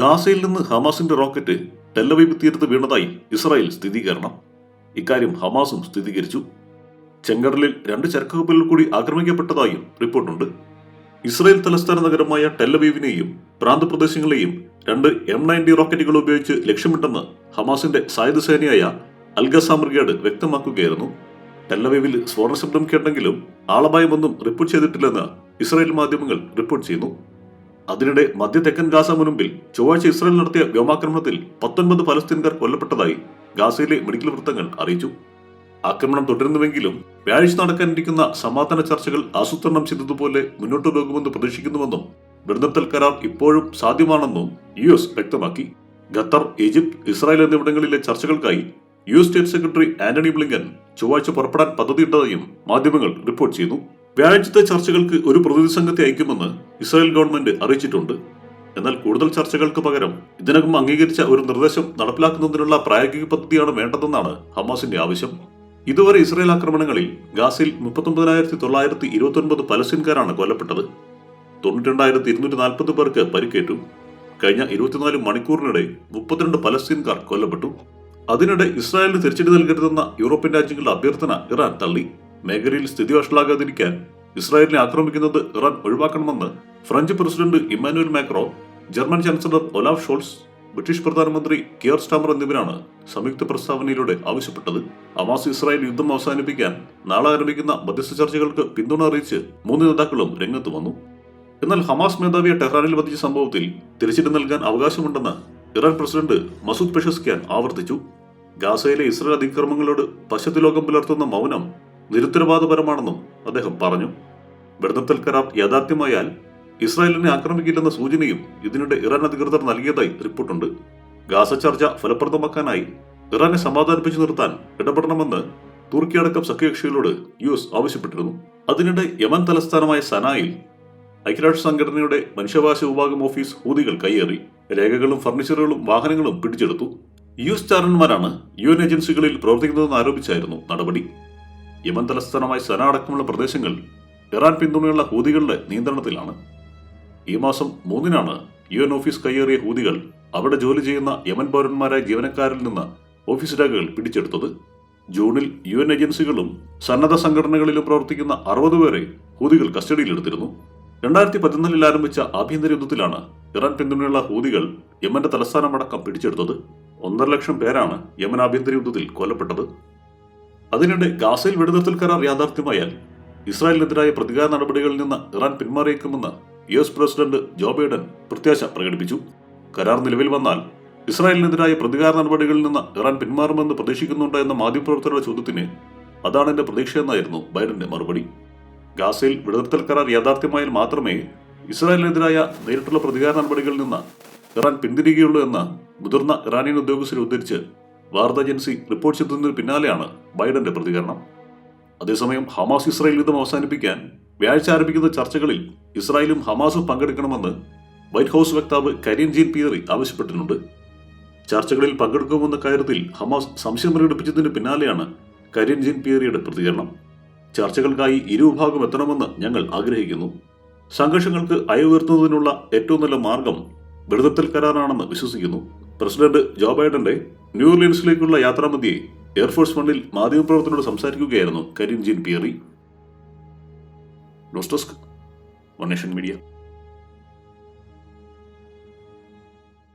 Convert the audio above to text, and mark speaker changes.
Speaker 1: ഗാസയിൽ നിന്ന് ഹമാസിന്റെ റോക്കറ്റ് ടെല്ലവീപ് തീരത്ത് വീണതായി ഇസ്രായേൽ സ്ഥിരീകരണം. ഇക്കാര്യം ഹമാസും സ്ഥിരീകരിച്ചു. ചെങ്കടലിൽ രണ്ട് ചരക്ക് കപ്പലുകൾ കൂടി ആക്രമിക്കപ്പെട്ടതായും റിപ്പോർട്ടുണ്ട്. ഇസ്രായേൽ തലസ്ഥാന നഗരമായ ടെല്ലവീവിനെയും പ്രാന്തപ്രദേശങ്ങളെയും രണ്ട് എം നയന്റി റോക്കറ്റുകൾ ഉപയോഗിച്ച് ലക്ഷ്യമിട്ടെന്ന് ഹമാസിന്റെ സായുധ സേനയായ അൽഗസാം ബ്രിഗേഡ് വ്യക്തമാക്കുകയായിരുന്നു. ടെല്ലവീവിൽ സ്ഫോടന ശബ്ദം കേട്ടെങ്കിലും ആളപായമൊന്നും റിപ്പോർട്ട് ചെയ്തിട്ടില്ലെന്ന് ഇസ്രായേൽ മാധ്യമങ്ങൾ റിപ്പോർട്ട് ചെയ്യുന്നു. അതിനിടെ മധ്യതെക്കൻ ഗാസ മുൻപിൽ ചൊവ്വാഴ്ച ഇസ്രായേൽ നടത്തിയ വ്യോമാക്രമണത്തിൽ പത്തൊൻപത് പലസ്തീൻകാർ കൊല്ലപ്പെട്ടതായി ഗാസയിലെ മെഡിക്കൽ വൃത്തങ്ങൾ അറിയിച്ചു. ആക്രമണം തുടരുന്നുവെങ്കിലും വ്യാഴാഴ്ച നടക്കാനിരിക്കുന്ന സമാധാന ചർച്ചകൾ ആസൂത്രണം ചെയ്തതുപോലെ മുന്നോട്ടു പോകുമെന്ന് പ്രതീക്ഷിക്കുന്നുവെന്നും വെടിനിർത്തൽ കരാർ ഇപ്പോഴും സാധ്യമാണെന്നും യു എസ് വ്യക്തമാക്കി. ഖത്തർ ഈജിപ്ത് ഇസ്രായേൽ എന്നിവിടങ്ങളിലെ ചർച്ചകൾക്കായി U S state secretary Antony Blinken ചൊവ്വാഴ്ച പുറപ്പെടാൻ പദ്ധതിയിട്ടതായും മാധ്യമങ്ങൾ റിപ്പോർട്ട് ചെയ്യുന്നു. വ്യാഴാഴ്ചത്തെ ചർച്ചകൾക്ക് ഒരു പ്രതിനിധി സംഘത്തെ അയക്കുമെന്ന് ഇസ്രായേൽ ഗവൺമെന്റ് അറിയിച്ചിട്ടുണ്ട്. എന്നാൽ കൂടുതൽ ചർച്ചകൾക്ക് പകരം ഇതിനകം അംഗീകരിച്ച ഒരു നിർദ്ദേശം നടപ്പിലാക്കുന്നതിനുള്ള പ്രായോഗിക പദ്ധതിയാണ് വേണ്ടതെന്നാണ് ഹമാസിന്റെ ആവശ്യം. ഇതുവരെ ഇസ്രായേൽ ആക്രമണങ്ങളിൽ ഗാസിൽ മുപ്പത്തൊമ്പതിനായിരത്തി തൊള്ളായിരത്തി ഇരുപത്തി ഒൻപത് പലസ്തീൻകാരാണ് കൊല്ലപ്പെട്ടത്. തൊണ്ണൂറ്റിരണ്ടായിരത്തി ഇരുന്നൂറ്റി നാൽപ്പത് പേർക്ക് പരിക്കേറ്റു. കഴിഞ്ഞ ഇരുപത്തിനാല് മണിക്കൂറിനിടെ മുപ്പത്തിരണ്ട് പലസ്തീൻകാർ കൊല്ലപ്പെട്ടു. അതിനിടെ ഇസ്രായേലിന് തിരിച്ചടി നൽകരുതെന്ന യൂറോപ്യൻ രാജ്യങ്ങളുടെ അഭ്യർത്ഥന ഇറാൻ തള്ളി. മേഖലയിൽ സ്ഥിതി വഷളാകാതിരിക്കാൻ ഇസ്രായേലിനെ ആക്രമിക്കുന്നത് ഇറാൻ ഒഴിവാക്കണമെന്ന് French president Emmanuel Macron German chancellor Olaf Scholz British പ്രധാനമന്ത്രി കിയർ സ്റ്റാമർ എന്നിവരാണ് സംയുക്ത പ്രസ്താവനയിലൂടെ ആവശ്യപ്പെട്ടത്. അവാസ് ഇസ്രായേൽ യുദ്ധം അവസാനിപ്പിക്കാൻ നാളെ ആരംഭിക്കുന്ന മധ്യസ്ഥ ചർച്ചകൾക്ക് പിന്തുണ അറിയിച്ച് മൂന്ന് നേതാക്കളും രംഗത്ത് വന്നു. എന്നാൽ ഹമാസ് മേധാവിയെ ടെഹ്റാനിൽ വധിച്ച സംഭവത്തിൽ തിരിച്ചിട്ട് നൽകാൻ അവകാശമുണ്ടെന്ന് ഇറാൻ പ്രസിഡന്റ് മസൂദ് പെഷസ്ക്യാൻ ആവർത്തിച്ചു. ഗാസയിലെ ഇസ്രായേൽ അതിക്രമങ്ങളോട് പശ്ചാത്തലോകം പുലർത്തുന്ന മൗനം നിരുത്തരവാദപരമാണെന്നും അദ്ദേഹം പറഞ്ഞു. വെടിനിർത്തൽ കരാർ യാഥാർത്ഥ്യമായാൽ ഇസ്രായേലിനെ ആക്രമിക്കില്ലെന്ന സൂചനയും ഇതിനിടെ ഇറാൻ അധികൃതർ നൽകിയതായി റിപ്പോർട്ടുണ്ട്. ഗാസ ചർച്ച ഫലപ്രദമാക്കാനായി ഇറാനെ സമാധാനിപ്പിച്ചു നിർത്താൻ ഇടപെടണമെന്ന് തുർക്കി അടക്കം സഖ്യകക്ഷികളോട് യു എസ് ആവശ്യപ്പെട്ടിരുന്നു. അതിനിടെ യമൻ തലസ്ഥാനമായ സനായിൽ ഐക്യരാഷ്ട്ര സംഘടനയുടെ മനുഷ്യാവകാശ വിഭാഗം ഓഫീസ് ഹൂതികൾ കയ്യേറി. രേഖകളും ഫർണിച്ചറുകളും വാഹനങ്ങളും പിടിച്ചെടുത്തു. യു എസ് ചാരന്മാരാണ് യു എൻ ഏജൻസികളിൽ പ്രവർത്തിക്കുന്നതെന്ന് ആരോപിച്ചായിരുന്നു നടപടി. യമൻ തലസ്ഥാനമായ സന അടക്കമുള്ള പ്രദേശങ്ങൾ ഇറാൻ പിന്തുണയുള്ള ഹൂതികളുടെ നിയന്ത്രണത്തിലാണ്. ഈ മാസം മൂന്നിനാണ് യു എൻ ഓഫീസ് കയ്യേറിയ ഹൂതികൾ അവിടെ ജോലി ചെയ്യുന്ന യമൻ പൗരന്മാരായ ജീവനക്കാരിൽ നിന്ന് ഓഫീസ് രേഖകൾ പിടിച്ചെടുത്തത്. ജൂണിൽ യു എൻ ഏജൻസികളും സന്നദ്ധ സംഘടനകളിലും പ്രവർത്തിക്കുന്ന അറുപത് പേരെ ഹൂതികൾ കസ്റ്റഡിയിലെടുത്തിരുന്നു. രണ്ടായിരത്തി പതിനാലിൽ ആരംഭിച്ച ആഭ്യന്തര യുദ്ധത്തിലാണ് ഇറാൻ പിന്തുണയുള്ള ഹൂതികൾ യമന്റെ തലസ്ഥാനമടക്കം പിടിച്ചെടുത്തത്. ഒന്നര ലക്ഷം പേരാണ് യമൻ ആഭ്യന്തര യുദ്ധത്തിൽ കൊല്ലപ്പെട്ടത്. അതിനിടെ ഗാസയിൽ വെടിനിർത്തൽ കരാർ യാഥാർത്ഥ്യമായാൽ ഇസ്രായേലിനെതിരായ പ്രതികാര നടപടികളിൽ നിന്ന് Iran പിന്മാറിയേക്കുമെന്ന് U S president Joe Biden പ്രത്യാശ പ്രകടിപ്പിച്ചു. കരാർ നിലവിൽ വന്നാൽ ഇസ്രായേലിനെതിരായ പ്രതികാര നടപടികളിൽ നിന്ന് ഇറാൻ പിന്മാറുമെന്ന് പ്രതീക്ഷിക്കുന്നുണ്ട് എന്ന മാധ്യമപ്രവർത്തകരുടെ ചോദ്യത്തിന് അതാണ് എന്റെ പ്രതീക്ഷയെന്നായിരുന്നു ബൈഡന്റെ മറുപടി. ഗാസയിൽ വെടിനിർത്തൽ കരാർ യാഥാർത്ഥ്യമായാൽ മാത്രമേ ഇസ്രായേലിനെതിരായ നേരിട്ടുള്ള പ്രതികാര നടപടികളിൽ നിന്ന് ഇറാൻ പിന്തിരികയുള്ളൂ എന്ന് മുതിർന്ന ഇറാനിയൻ ഉദ്യോഗസ്ഥരെ ഉദ്ധരിച്ച് വാർത്താ ഏജൻസി റിപ്പോർട്ട് ചെയ്തതിന് പിന്നാലെയാണ് ബൈഡന്റെ പ്രതികരണം. അതേസമയം ഹമാസ് ഇസ്രായേൽ യുദ്ധം അവസാനിപ്പിക്കാൻ വ്യാഴ്ച ആരംഭിക്കുന്ന ചർച്ചകളിൽ ഇസ്രായേലും ഹമാസും പങ്കെടുക്കണമെന്ന് വൈറ്റ് ഹൌസ് വക്താവ് കരീം ജീൻ പിയറി ആവശ്യപ്പെട്ടിട്ടുണ്ട്. ചർച്ചകളിൽ പങ്കെടുക്കുമെന്ന കാര്യത്തിൽ ഹമാസ് സംശയം പ്രകടിപ്പിച്ചതിന് പിന്നാലെയാണ് കരീം ജീൻ പിയറിയുടെ പ്രതികരണം. ചർച്ചകൾക്കായി ഇരുവിഭാഗം എത്തണമെന്ന് ഞങ്ങൾ ആഗ്രഹിക്കുന്നു. സംഘർഷങ്ങൾക്ക് അയവുയർത്തുന്നതിനുള്ള ഏറ്റവും നല്ല മാർഗം വെടിനിർത്തൽ കരാറാണെന്ന് വിശ്വസിക്കുന്നു. പ്രസിഡന്റ് ജോ ബൈഡന്റെ ന്യൂ ഓർലിയൻസിലേക്കുള്ള എയർഫോഴ്സ് വണ്ണിൽ മാധ്യമപ്രവർത്തനോട് സംസാരിക്കുകയായിരുന്നു കരീം ജീൻ പിയറി ഡോസ്റ്റോസ്ക് വൺ മീഡിയ